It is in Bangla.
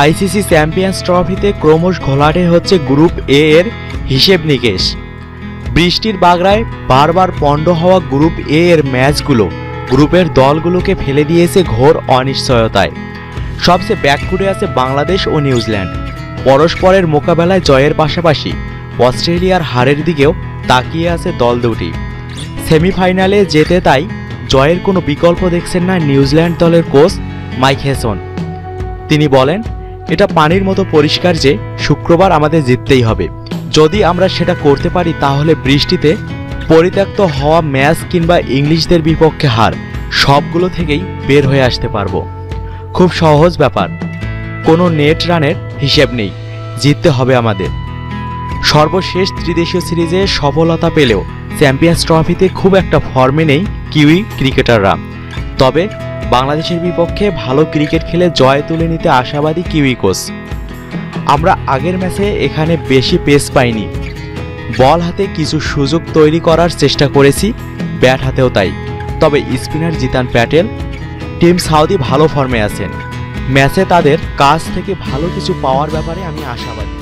আইসিসি চ্যাম্পিয়ন্স ট্রফিতে ক্রমশ ঘোলাটে হচ্ছে গ্রুপ এ এর হিসেব নিকেশ। বৃষ্টির বাগড়ায় বারবার পণ্ড হওয়া গ্রুপ এ এর ম্যাচগুলো গ্রুপের দলগুলোকে ফেলে দিয়েছে ঘোর অনিশ্চয়তায়। সবচেয়ে ব্যাক ব্যাকফুটে আছে বাংলাদেশ ও নিউজিল্যান্ড। পরস্পরের মোকাবেলায় জয়ের পাশাপাশি অস্ট্রেলিয়ার হারের দিকেও তাকিয়ে আছে দল দুটি। সেমিফাইনালে যেতে তাই জয়ের কোনো বিকল্প দেখছেন না নিউজিল্যান্ড দলের কোচ মাইক হেসন। তিনি বলেন এটা পানির মতো পরিষ্কার যে শুক্রবার আমাদের জিততেই হবে। যদি আমরা সেটা করতে পারি, তাহলে বৃষ্টিতে পরিত্যক্ত হওয়া ম্যাচ কিংবা ইংলিশদের বিপক্ষে হার সবগুলো থেকেই বের হয়ে আসতে পারব। খুব সহজ ব্যাপার। কোনো নেট রানের হিসেব নেই। জিততে হবে আমাদের। সর্বশেষ ত্রিদেশীয় সিরিজে সফলতা পেলেও চ্যাম্পিয়ন্স ট্রফিতে খুব একটা ফর্মে নেই কিউই ক্রিকেটাররা। তবে বাংলাদেশের বিপক্ষে ভালো ক্রিকেট খেলে জয় তুলে নিতে আশাবাদী কিউই কোচ আমরা আগের ম্যাচে এখানে বেশি পেস পাইনি। বল হাতে কিছু সুযোগ তৈরি করার চেষ্টা করেছি, ব্যাট হাতেও তাই। তবে spinner Jeetan Patel, team Southee ভালো ফর্মে আছেন। ম্যাচে তাদের কাছ থেকে ভালো কিছু পাওয়ার ব্যাপারে আমি আশাবাদী।